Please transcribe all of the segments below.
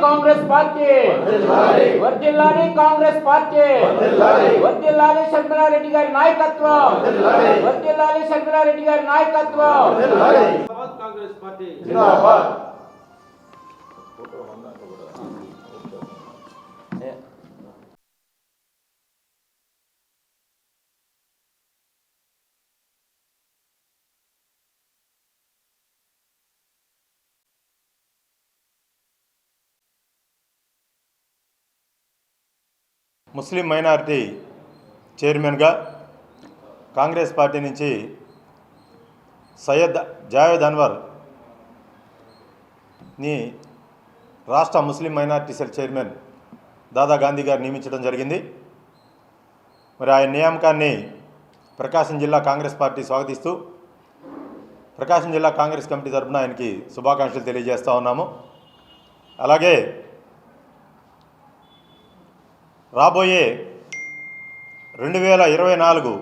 Congress party వర్దిల్లాలి Congress party వర్దిల్లాలి శంకరారెడ్డి గారి నాయకత్వం వర్దిల్లాలి శంకరారెడ్డి గారి నాయకత్వం జిందాబాద్ కాంగ్రెస్ పార్టీ ముస్లిం మైనారిటీ చైర్మన్గా కాంగ్రెస్ పార్టీ నుంచి సయ్యద్ జావేద్ అన్వర్ని రాష్ట్ర Muslim minority cell chairman Dada Gandhi గారు నియమించడం జరిగింది. మరి ఆయన నియామకాన్ని ప్రకాశం జిల్లా కాంగ్రెస్ పార్టీ స్వాగతిస్తూ ప్రకాశం జిల్లా కాంగ్రెస్ కమిటీ తరఫున ఆయనకి శుభాకాంక్షలు తెలియజేస్తూ ఉన్నాము. అలాగే రాబోయే రెండు వేల ఇరవై నాలుగు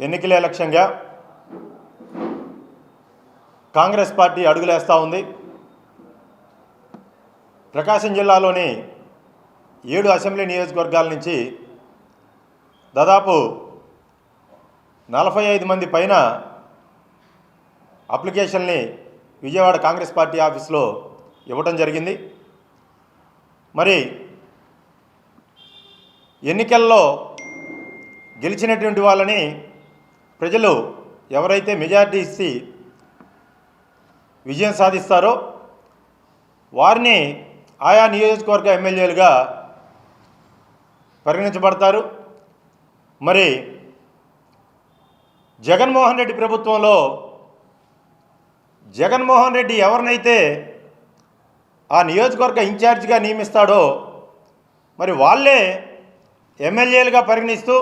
ఎన్నికలే లక్ష్యంగా కాంగ్రెస్ పార్టీ అడుగులేస్తూ ఉంది. ప్రకాశం జిల్లాలోని ఏడు అసెంబ్లీ నియోజకవర్గాల నుంచి దాదాపు నలభై ఐదు మంది పైన అప్లికేషన్ని విజయవాడ కాంగ్రెస్ పార్టీ ఆఫీస్లో ఇవ్వటం జరిగింది. మరి ఎన్నికల్లో గెలిచినటువంటి వాళ్ళని ప్రజలు ఎవరైతే మెజార్టీ ఇచ్చి విజయం సాధిస్తారో వారిని ఆయా నియోజకవర్గ ఎమ్మెల్యేలుగా పరిగణించబడతారు. మరి జగన్మోహన్ రెడ్డి ప్రభుత్వంలో జగన్మోహన్ రెడ్డి ఎవరినైతే ఆ నియోజకవర్గ ఇన్ఛార్జిగా నియమిస్తాడో మరి వాళ్ళే ఎమ్మెల్యేలుగా పరిగణిస్తూ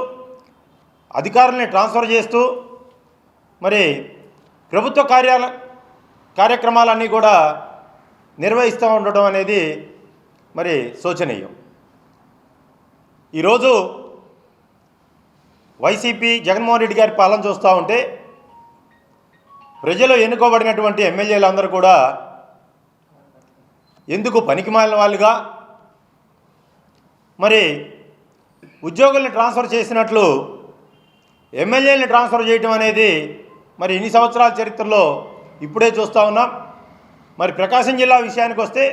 అధికారుల్ని ట్రాన్స్ఫర్ చేస్తూ మరి ప్రభుత్వ కార్యాల కార్యక్రమాలన్నీ కూడా నిర్వహిస్తూ ఉండటం అనేది మరి శోచనీయం. ఈరోజు వైసీపీ జగన్మోహన్ రెడ్డి గారి పాలన చూస్తూ ఉంటే ప్రజలు ఎన్నుకోబడినటువంటి ఎమ్మెల్యేలందరూ కూడా ఎందుకు పనికిమాలిన వాళ్ళుగా మరి ఉద్యోగుల్ని ట్రాన్స్ఫర్ చేసినట్లు ఎమ్మెల్యేని ట్రాన్స్ఫర్ చేయటం అనేది మరి ఇన్ని సంవత్సరాల చరిత్రలో ఇప్పుడే చూస్తూ ఉన్నాం. మరి ప్రకాశం జిల్లా విషయానికి వస్తే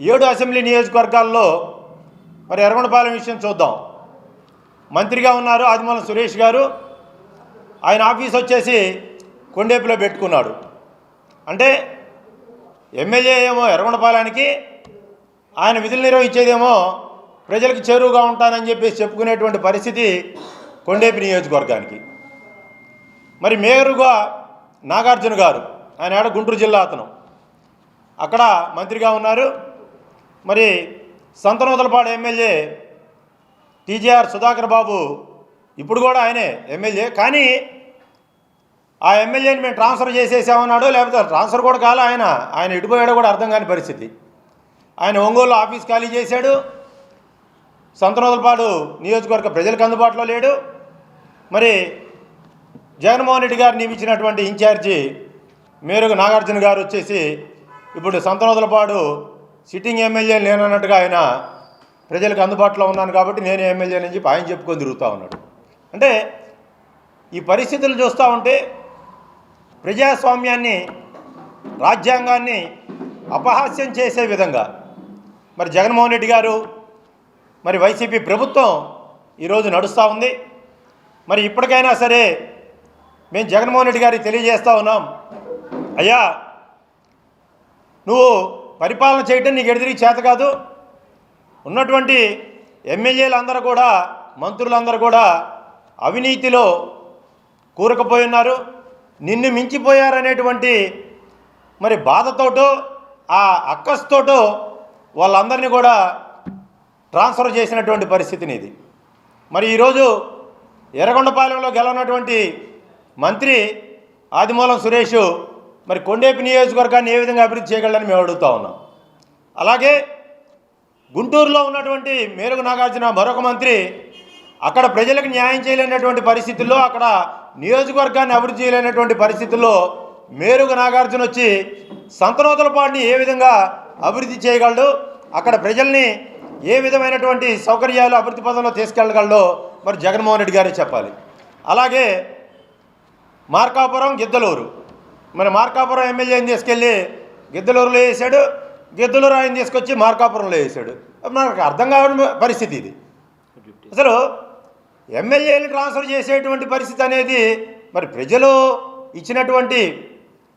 ఏడు అసెంబ్లీ నియోజకవర్గాల్లో మరి ఎర్రగొండపాలెం విషయం చూద్దాం. మంత్రిగా ఉన్నారు ఆదిమూలం సురేష్ గారు. ఆయన ఆఫీస్ వచ్చేసి కొండేపులో పెట్టుకున్నాడు. అంటే ఎమ్మెల్యే ఏమో ఎర్రగొండపాలెంకి ఆయన విధులు నిర్వహించేదేమో ప్రజలకు చేరువుగా ఉంటానని చెప్పేసి చెప్పుకునేటువంటి పరిస్థితి కొండేపి నియోజకవర్గానికి. మరి మేయరుగా నాగార్జున గారు ఆయన ఆడ గుంటూరు జిల్లా అతను. అక్కడ మంత్రిగా ఉన్నారు. మరి సంతనోదలపాడు ఎమ్మెల్యే టీజీఆర్ సుధాకర్ బాబు ఇప్పుడు కూడా ఆయనే ఎమ్మెల్యే. కానీ ఆ ఎమ్మెల్యేని మేము ట్రాన్స్ఫర్ చేసేసామన్నాడు లేకపోతే ట్రాన్స్ఫర్ కూడా కాలే ఆయన ఆయన ఇటుపోయాడు కూడా అర్థం కాని పరిస్థితి. ఆయన ఒంగోలు ఆఫీస్ ఖాళీ చేశాడు. సంతనోదలపాడు నియోజకవర్గ ప్రజలకు అందుబాటులో లేడు. మరి జగన్మోహన్ రెడ్డి గారు నియమించినటువంటి ఇన్ఛార్జి మేరకు నాగార్జున గారు వచ్చేసి ఇప్పుడు సంతనోదలపాడు సిట్టింగ్ ఎమ్మెల్యే లేనన్నట్టుగా ఆయన ప్రజలకు అందుబాటులో ఉన్నాను కాబట్టి నేను ఎమ్మెల్యే అని చెప్పి ఆయన చెప్పుకొని తిరుగుతూ ఉన్నాడు. అంటే ఈ పరిస్థితులు చూస్తూ ఉంటే ప్రజాస్వామ్యాన్ని రాజ్యాంగాన్ని అపహాస్యం చేసే విధంగా మరి జగన్మోహన్ రెడ్డి గారు మరి వైసీపీ ప్రభుత్వం ఈరోజు నడుస్తూ ఉంది. మరి ఇప్పటికైనా సరే మేము జగన్మోహన్ రెడ్డి గారికి తెలియజేస్తూ ఉన్నాం. అయ్యా నువ్వు పరిపాలన చేయటం నీకు ఎడిదిరిగి చేత కాదు. ఉన్నటువంటి ఎమ్మెల్యేలు అందరూ కూడా మంత్రులందరూ కూడా అవినీతిలో కూరకపోయి ఉన్నారు. నిన్ను మించిపోయారనేటువంటి మరి బాధతోటో ఆ అక్కస్తోటో వాళ్ళందరినీ కూడా ట్రాన్స్ఫర్ చేసినటువంటి పరిస్థితిని ఇది. మరి ఈరోజు ఎర్రగొండపాలెంలో గెలవనటువంటి మంత్రి ఆదిమూలం సురేష్ మరి కొండేపి నియోజకవర్గాన్ని ఏ విధంగా అభివృద్ధి చేయగలరని మేము అడుగుతా ఉన్నాం. అలాగే గుంటూరులో ఉన్నటువంటి మేరుగు నాగార్జున మరొక మంత్రి అక్కడ ప్రజలకు న్యాయం చేయలేనటువంటి పరిస్థితుల్లో అక్కడ నియోజకవర్గాన్ని అభివృద్ధి చేయలేనటువంటి పరిస్థితుల్లో మేరుగు నాగార్జున వచ్చి సంతనోతలపాడిని ఏ విధంగా అభివృద్ధి చేయగలడు అక్కడ ప్రజల్ని ఏ విధమైనటువంటి సౌకర్యాలు అభివృద్ధి పదంలో తీసుకెళ్ళగలడో మరి జగన్మోహన్ రెడ్డి గారే చెప్పాలి. అలాగే మార్కాపురం గిద్దలూరు. మరి మార్కాపురం ఎమ్మెల్యేని తీసుకెళ్ళి గిద్దలూరులో వేసాడు గిద్దలూరు ఆయన తీసుకొచ్చి మార్కాపురంలో వేసాడు. మనకు అర్థం కావడం పరిస్థితి ఇది. అసలు ఎమ్మెల్యేని ట్రాన్స్ఫర్ చేసేటువంటి పరిస్థితి అనేది మరి ప్రజలు ఇచ్చినటువంటి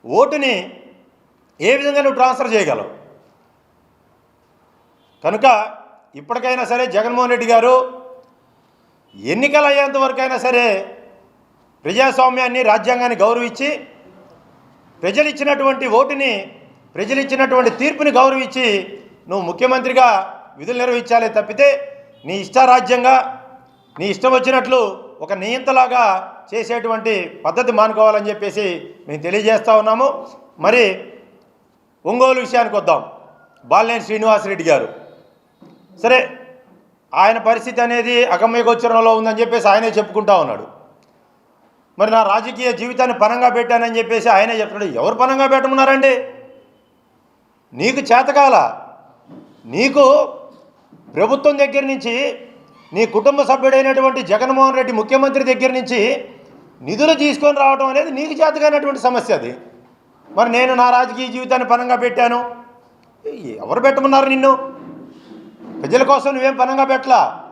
ఓటుని ఏ విధంగా నువ్వు ట్రాన్స్ఫర్ చేయగలవు? కనుక ఇప్పటికైనా సరే జగన్మోహన్ రెడ్డి గారు ఎన్నికలు అయ్యేంత వరకైనా సరే ప్రజాస్వామ్యాన్ని రాజ్యాంగాన్ని గౌరవించి ప్రజలు ఇచ్చినటువంటి ఓటుని ప్రజలు ఇచ్చినటువంటి తీర్పుని గౌరవించి నువ్వు ముఖ్యమంత్రిగా విధులు నిర్వహించాలే తప్పితే నీ ఇష్టారాజ్యంగా నీ ఇష్టం వచ్చినట్లు ఒక నియంతలాగా చేసేటువంటి పద్ధతి మానుకోవాలని చెప్పేసి మేము తెలియజేస్తూ ఉన్నాము. మరి ఒంగోలు విషయానికి వద్దాం. బాలినేని శ్రీనివాసరెడ్డి గారు. సరే ఆయన పరిస్థితి అనేది అగమ్య గోచరంలో ఉందని చెప్పేసి ఆయనే చెప్పుకుంటా ఉన్నాడు. మరి నా రాజకీయ జీవితాన్ని పనంగా పెట్టానని చెప్పేసి ఆయనే చెప్తున్నాడు. ఎవరు పనంగా పెట్టమన్నారండి? నీకు చేతకాల నీకు ప్రభుత్వం దగ్గర నుంచి నీ కుటుంబ సభ్యుడైనటువంటి జగన్మోహన్ రెడ్డి ముఖ్యమంత్రి దగ్గర నుంచి నిధులు తీసుకొని రావడం అనేది నీకు చేతకైనటువంటి సమస్య అది. మరి నేను నా రాజకీయ జీవితాన్ని పనంగా పెట్టాను. ఎవరు పెట్టమన్నారు నిన్ను? ప్రజల కోసం నువ్వేం పనంగా పెట్టలా?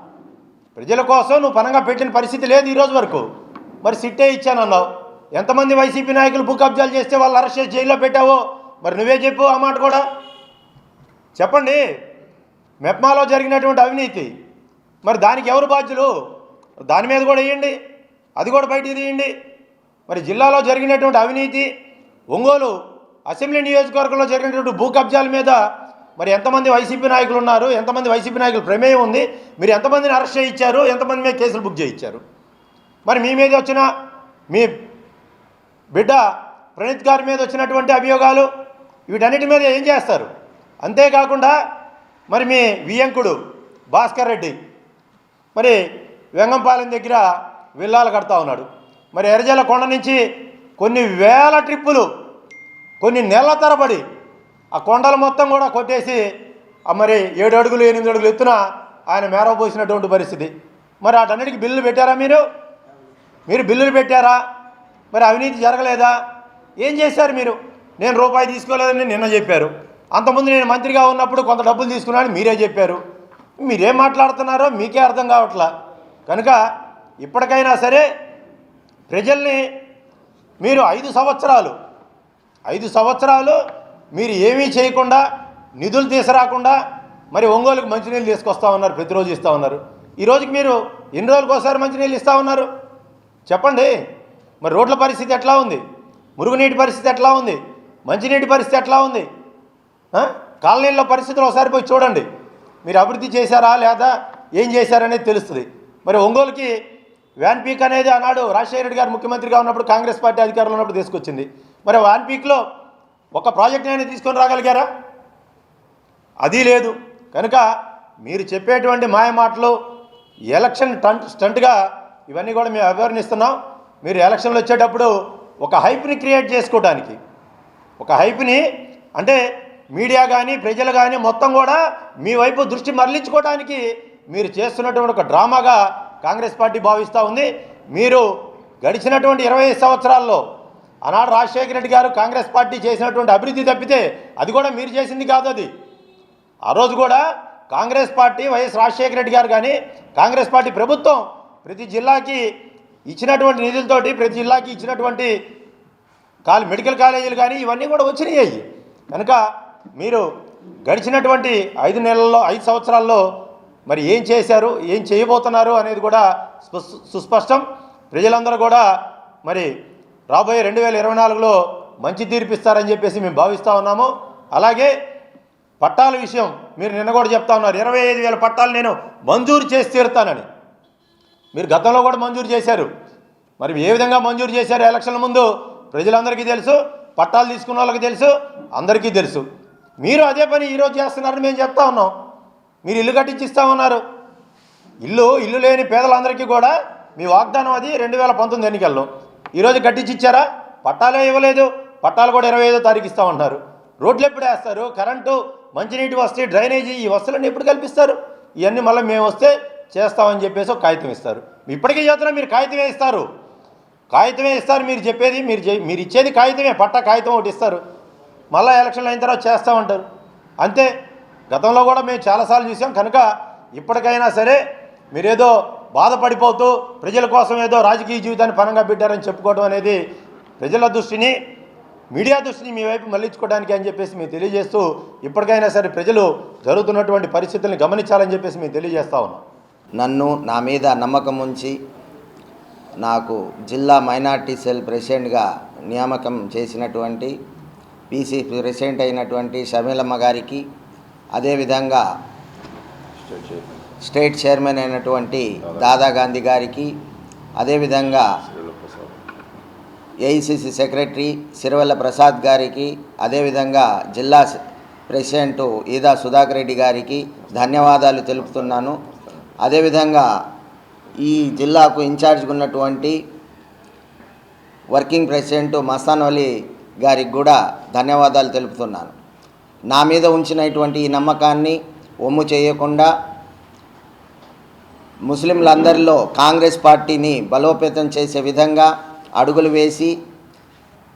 ప్రజల కోసం నువ్వు పనంగా పెట్టిన పరిస్థితి లేదు ఈరోజు వరకు. మరి సిట్టే ఇచ్చానన్నావు. ఎంతమంది వైసీపీ నాయకులు భూ కబ్జాలు చేస్తే వాళ్ళు అరెస్ట్ చేసి జైల్లో పెట్టావో? మరి నువ్వే చెప్పు ఆ మాట కూడా. చెప్పండి. మెప్మాలో జరిగినటువంటి అవినీతి. మరి దానికి ఎవరు బాధ్యులు? దాని మీద కూడా వేయండి. అది కూడా బయటికి తీయండి. మరి జిల్లాలో జరిగినటువంటి అవినీతి ఒంగోలు అసెంబ్లీ నియోజకవర్గంలో జరిగినటువంటి భూ కబ్జాల మీద మరి ఎంతమంది వైసీపీ నాయకులు ఉన్నారు? ఎంతమంది వైసీపీ నాయకులు ప్రమేయం ఉంది? మీరు ఎంతమందిని అరెస్ట్ చేయించారు? ఎంతమంది మీద కేసులు బుక్ చేయించారు? మరి మీ మీద వచ్చిన మీ బిడ్డ ప్రణీత్ గారి మీద వచ్చినటువంటి అభియోగాలు వీటన్నిటి మీద ఏం చేస్తారు? అంతేకాకుండా మరి మీ వియంకుడు భాస్కర్ రెడ్డి మరి వెంగంపాలెం దగ్గర విల్లాలు కడతా ఉన్నాడు. మరి ఎర్రజల కొండ నుంచి కొన్ని వేల ట్రిప్పులు కొన్ని నెలల తరబడి ఆ కొండలు మొత్తం కూడా కొట్టేసి మరి ఏడు అడుగులు ఎనిమిది అడుగులు ఎత్తున ఆయన మేరపోసినటువంటి పరిస్థితి. మరి వాటన్నిటికి బిల్లులు పెట్టారా మీరు? మీరు బిల్లులు పెట్టారా? మరి అవినీతి జరగలేదా? ఏం చేశారు మీరు? నేను రూపాయి తీసుకోలేదని నిన్న చెప్పారు. అంతకుముందు నేను మంత్రిగా ఉన్నప్పుడు కొంత డబ్బులు తీసుకున్నాను మీరే చెప్పారు. మీరేం మాట్లాడుతున్నారో మీకే అర్థం కావట్లా. కనుక ఇప్పటికైనా సరే ప్రజల్ని మీరు ఐదు సంవత్సరాలు ఐదు సంవత్సరాలు మీరు ఏమీ చేయకుండా నిధులు తీసుకురాకుండా మరి ఒంగోలుకు మంచినీళ్ళు తీసుకొస్తా ఉన్నారు ప్రతిరోజు ఇస్తూ ఉన్నారు. ఈరోజుకి మీరు ఎన్ని రోజులకు ఒకసారి మంచినీళ్ళు ఇస్తూ ఉన్నారు? చెప్పండి. మరి రోడ్ల పరిస్థితి ఎట్లా ఉంది? మురుగునీటి పరిస్థితి ఎట్లా ఉంది? మంచినీటి పరిస్థితి ఎట్లా ఉంది? కాలనీళ్ళ పరిస్థితులు ఒకసారి పోయి చూడండి. మీరు అభివృద్ధి చేశారా లేదా ఏం చేశారనేది తెలుస్తుంది. మరి ఒంగోలుకి వ్యాన్ పీక్ అనేది ఆనాడు రాజశేఖర రెడ్డి గారు ముఖ్యమంత్రిగా ఉన్నప్పుడు కాంగ్రెస్ పార్టీ అధికారంలో ఉన్నప్పుడు తీసుకొచ్చింది. మరి వ్యాన్ పీక్లో ఒక ప్రాజెక్ట్ అయినా తీసుకొని రాగలిగారా? అది లేదు. కనుక మీరు చెప్పేటువంటి మాయ మాటలు ఎలక్షన్ టంట్ స్టంట్గా ఇవన్నీ కూడా మేము అభివర్ణిస్తున్నాం మీరు ఎలక్షన్లు వచ్చేటప్పుడు ఒక హైప్ని క్రియేట్ చేసుకోవడానికి ఒక హైప్ని అంటే మీడియా కానీ ప్రజలు కానీ మొత్తం కూడా మీ వైపు దృష్టి మరలించుకోవడానికి మీరు చేస్తున్నటువంటి ఒక డ్రామాగా కాంగ్రెస్ పార్టీ భావిస్తూ ఉంది. మీరు గడిచినటువంటి ఇరవై ఐదు సంవత్సరాల్లో ఆనాడు రాజశేఖర రెడ్డి గారు కాంగ్రెస్ పార్టీ చేసినటువంటి అభివృద్ధి తప్పితే అది కూడా మీరు చేసింది కాదు అది. ఆ రోజు కూడా కాంగ్రెస్ పార్టీ వైఎస్ రాజశేఖర రెడ్డి గారు కానీ కాంగ్రెస్ పార్టీ ప్రభుత్వం ప్రతి జిల్లాకి ఇచ్చినటువంటి నిధులతోటి ప్రతి జిల్లాకి ఇచ్చినటువంటి కాల్ మెడికల్ కాలేజీలు కానీ ఇవన్నీ కూడా వచ్చినాయి. కనుక మీరు గడిచినటువంటి ఐదు నెలల్లో ఐదు సంవత్సరాల్లో మరి ఏం చేశారు ఏం చేయబోతున్నారు అనేది కూడా సుస్పష్టం. ప్రజలందరూ కూడా మరి రాబోయే రెండు వేల ఇరవై నాలుగులో మంచి తీర్పిస్తారని చెప్పేసి మేము భావిస్తూ ఉన్నాము. అలాగే పట్టాల విషయం మీరు నిన్న కూడా చెప్తా ఉన్నారు. ఇరవై ఐదు వేల పట్టాలు నేను మంజూరు చేసి తీరుతానని. మీరు గతంలో కూడా మంజూరు చేశారు. మరి ఏ విధంగా మంజూరు చేశారు ఎలక్షన్ల ముందు? ప్రజలందరికీ తెలుసు పట్టాలు తీసుకున్న వాళ్ళకి తెలుసు అందరికీ తెలుసు. మీరు అదే పని ఈరోజు చేస్తున్నారని మేము చెప్తా ఉన్నాం. మీరు ఇల్లు కట్టించి ఇస్తామన్నారు ఇల్లు ఇల్లు లేని పేదలందరికీ కూడా మీ వాగ్దానం అది రెండు వేల పంతొమ్మిది ఎన్నికల్లో. ఈరోజు కట్టించి ఇచ్చారా పట్టాలే ఇవ్వలేదు. పట్టాలు కూడా ఇరవై ఐదో తారీఖు ఇస్తామంటున్నారు రోడ్లు ఎప్పుడు వేస్తారు? కరెంటు మంచినీటి వస్తే డ్రైనేజీ ఈ వస్తువులన్నీ ఎప్పుడు కల్పిస్తారు? ఇవన్నీ మళ్ళీ మేము వస్తే చేస్తామని చెప్పేసి ఒక కాగితం ఇస్తారు. ఇప్పటికే చేస్తున్నా మీరు కాగితమే ఇస్తారు. కాగితమే ఇస్తారు. మీరు చెప్పేది మీరు చే- మీరు ఇచ్చేది కాగితమే. పట్ట కాగితం ఒకటి ఇస్తారు. మళ్ళీ ఎలక్షన్లు అయిన తర్వాత చేస్తామంటారు. అంతే. గతంలో కూడా మేము చాలాసార్లు చూసాం. కనుక ఇప్పటికైనా సరే మీరేదో బాధపడిపోతూ ప్రజల కోసం ఏదో రాజకీయ జీవితాన్ని పనంగా పెట్టారని చెప్పుకోవడం అనేది ప్రజల దృష్టిని మీడియా దృష్టిని మీ వైపు మళ్ళించుకోవడానికి అని చెప్పేసి మేము తెలియజేస్తూ ఇప్పటికైనా సరే ప్రజలు జరుగుతున్నటువంటి పరిస్థితుల్ని గమనించాలని చెప్పేసి మేము తెలియజేస్తా ఉన్నాం. నన్ను నా మీద నమ్మకం ఉంచి నాకు జిల్లా మైనార్టీ సెల్ ప్రెసిడెంట్గా నియామకం చేసినటువంటి పీసీ ప్రెసిడెంట్ అయినటువంటి షమీలమ్మ గారికి అదేవిధంగా స్టేట్ చైర్మన్ అయినటువంటి దాదా గాంధీ గారికి అదేవిధంగా ఏఐసిసి సెక్రటరీ సిరివల్ల ప్రసాద్ గారికి అదేవిధంగా జిల్లా ప్రెసిడెంట్ ఈదా సుధాకర్ రెడ్డి గారికి ధన్యవాదాలు తెలుపుతున్నాను. అదేవిధంగా ఈ జిల్లాకు ఇన్ఛార్జ్గా ఉన్నటువంటి వర్కింగ్ ప్రెసిడెంట్ మస్తాన్ అలీ గారికి కూడా ధన్యవాదాలు తెలుపుతున్నాను. నా మీద ఉంచినటువంటి ఈ నమ్మకాన్ని ఒమ్ము చేయకుండా ముస్లింలందరిలో కాంగ్రెస్ పార్టీని బలోపేతం చేసే విధంగా అడుగులు వేసి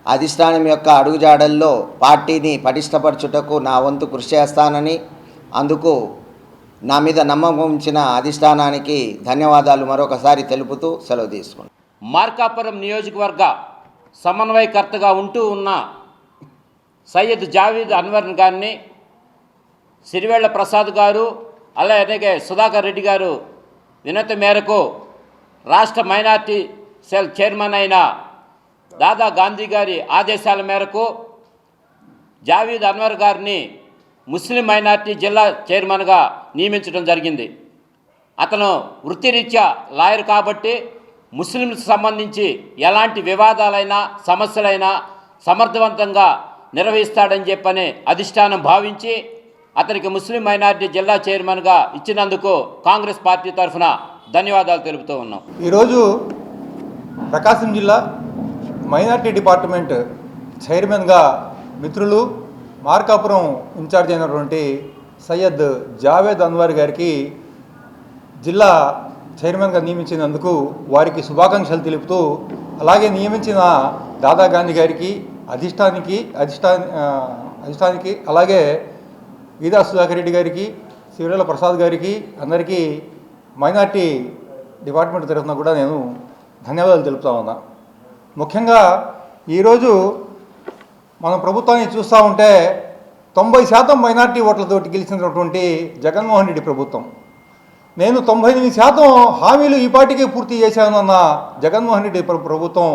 అధిష్టానం యొక్క అడుగుజాడల్లో పార్టీని పటిష్టపరచుటకు నా వంతు కృషి చేస్తానని అందుకు నా మీద నమ్మకం ఉంచిన అధిష్టానానికి ధన్యవాదాలు మరొకసారి తెలుపుతూ సెలవు తీసుకున్నాను మార్కాపురం నియోజకవర్గ సమన్వయకర్తగా ఉంటూ ఉన్న సయ్యద్ జావీద్ అన్వర్ గారిని సిరివేళ్ళ ప్రసాద్ గారు అలాగే సుధాకర్ రెడ్డి గారు వినతి మేరకు రాష్ట్ర మైనార్టీ సెల్ చైర్మన్ అయిన దాదా గాంధీ గారి ఆదేశాల మేరకు జావీద్ అన్వర్ గారిని ముస్లిం మైనార్టీ జిల్లా చైర్మన్గా నియమించడం జరిగింది. అతను వృత్తిరీత్యా లాయర్ కాబట్టి ముస్లింలకు సంబంధించి ఎలాంటి వివాదాలైనా సమస్యలైనా సమర్థవంతంగా నిర్వహిస్తాడని చెప్పని అధిష్టానం భావించి అతనికి ముస్లిం మైనార్టీ జిల్లా చైర్మన్గా ఇచ్చినందుకు కాంగ్రెస్ పార్టీ తరఫున ధన్యవాదాలు తెలుపుతూ ఉన్నాం. ఈరోజు ప్రకాశం జిల్లా మైనార్టీ డిపార్ట్మెంట్ చైర్మన్గా మిత్రులు మార్కాపురం ఇన్ఛార్జ్ అయినటువంటి సయ్యద్ జావేద్ అన్వర్ గారికి జిల్లా చైర్మన్గా నియమించినందుకు వారికి శుభాకాంక్షలు తెలుపుతూ అలాగే నియమించిన దాదా గాంధీ గారికి అధిష్టానికి అధిష్టా అధిష్టానికి అలాగే ఈదా సుధాకర్ రెడ్డి గారికి శివరాల ప్రసాద్ గారికి అందరికీ మైనార్టీ డిపార్ట్మెంట్ తరఫున కూడా నేను ధన్యవాదాలు తెలుపుతా ఉన్నా. ముఖ్యంగా ఈరోజు మనం ప్రభుత్వాన్ని చూస్తూ ఉంటే తొంభై శాతం మైనార్టీ ఓట్లతోటి గెలిచినటువంటి జగన్మోహన్ రెడ్డి ప్రభుత్వం. నేను తొంభై ఎనిమిది శాతం హామీలు ఈ పాటికే పూర్తి చేశానన్న జగన్మోహన్ రెడ్డి ప్రభుత్వం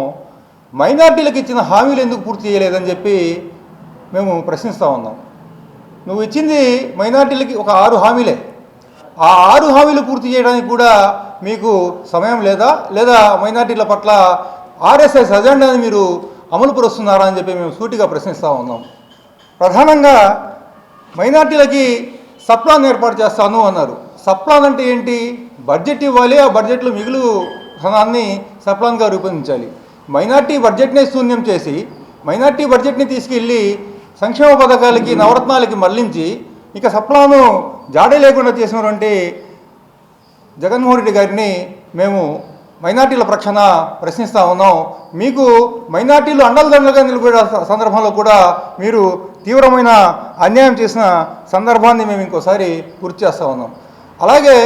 మైనార్టీలకు ఇచ్చిన హామీలు ఎందుకు పూర్తి చేయలేదని చెప్పి మేము ప్రశ్నిస్తూ ఉన్నాం. నువ్వు ఇచ్చింది మైనార్టీలకి ఒక ఆరు హామీలే. ఆ ఆరు హామీలు పూర్తి చేయడానికి కూడా మీకు సమయం లేదా? లేదా మైనార్టీల పట్ల ఆర్ఎస్ఎస్ అజెండాని మీరు అమలు పరుస్తున్నారా అని చెప్పి మేము సూటిగా ప్రశ్నిస్తూ ఉన్నాం. ప్రధానంగా మైనార్టీలకి సప్లాన్ ఏర్పాటు చేస్తాను అన్నారు. సప్లాన్ అంటే ఏంటి? బడ్జెట్ ఇవ్వాలి ఆ బడ్జెట్లో మిగులు ధనాన్ని సప్లాన్గా రూపొందించాలి. మైనార్టీ బడ్జెట్నే శూన్యం చేసి మైనార్టీ బడ్జెట్ని తీసుకెళ్ళి సంక్షేమ పథకాలకి నవరత్నాలకి మళ్ళించి ఇక సప్లాను జాడే లేకుండా చేసినటువంటి జగన్మోహన్ రెడ్డి గారిని మేము మైనార్టీల ప్రక్షణ ప్రశ్నిస్తూ ఉన్నాం. మీకు మైనార్టీలు అండలదండలుగా నిలబడే సందర్భంలో కూడా మీరు తీవ్రమైన అన్యాయం చేసిన సందర్భాన్ని మేము ఇంకోసారి గుర్తు చేస్తూ ఉన్నాం. అలాగే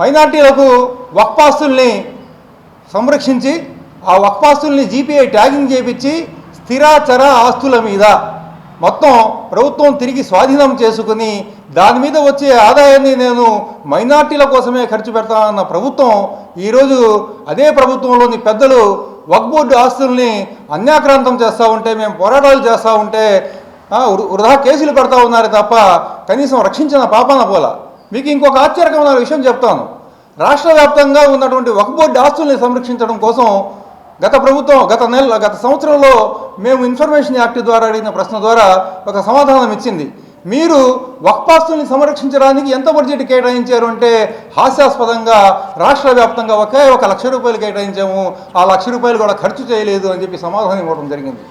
మైనార్టీలకు వక్పాస్తుల్ని సంరక్షించి ఆ వక్పాస్తుల్ని జీపీఐ ట్యాగింగ్ చేపించి స్థిరాచర ఆస్తుల మీద మొత్తం ప్రభుత్వం తిరిగి స్వాధీనం చేసుకుని దాని మీద వచ్చే ఆదాయాన్ని నేను మైనార్టీల కోసమే ఖర్చు పెడతానన్న ప్రభుత్వం ఈరోజు అదే ప్రభుత్వంలోని పెద్దలు వక్ బోర్డు ఆస్తుల్ని అన్యాక్రాంతం చేస్తూ ఉంటే మేము పోరాటాలు చేస్తూ ఉంటే వృధా కేసులు పెడతా ఉన్నారు తప్ప కనీసం రక్షించిన పాపాన పోల. మీకు ఇంకొక ఆశ్చర్యకరమైన విషయం చెప్తాను. రాష్ట్ర వ్యాప్తంగా ఉన్నటువంటి వక్ బోర్డు ఆస్తుల్ని సంరక్షించడం కోసం గత ప్రభుత్వం గత నెల గత సంవత్సరంలో మేము ఇన్ఫర్మేషన్ యాక్ట్ ద్వారా అడిగిన ప్రశ్న ద్వారా ఒక సమాధానం ఇచ్చింది. మీరు వక్పాస్తుల్ని సంరక్షించడానికి ఎంత బడ్జెట్ కేటాయించారు అంటే హాస్యాస్పదంగా రాష్ట్ర వ్యాప్తంగా ఒకే ఒక లక్ష రూపాయలు కేటాయించాము. ఆ లక్ష రూపాయలు కూడా ఖర్చు చేయలేదు అని చెప్పి సమాధానం ఇవ్వడం జరిగింది.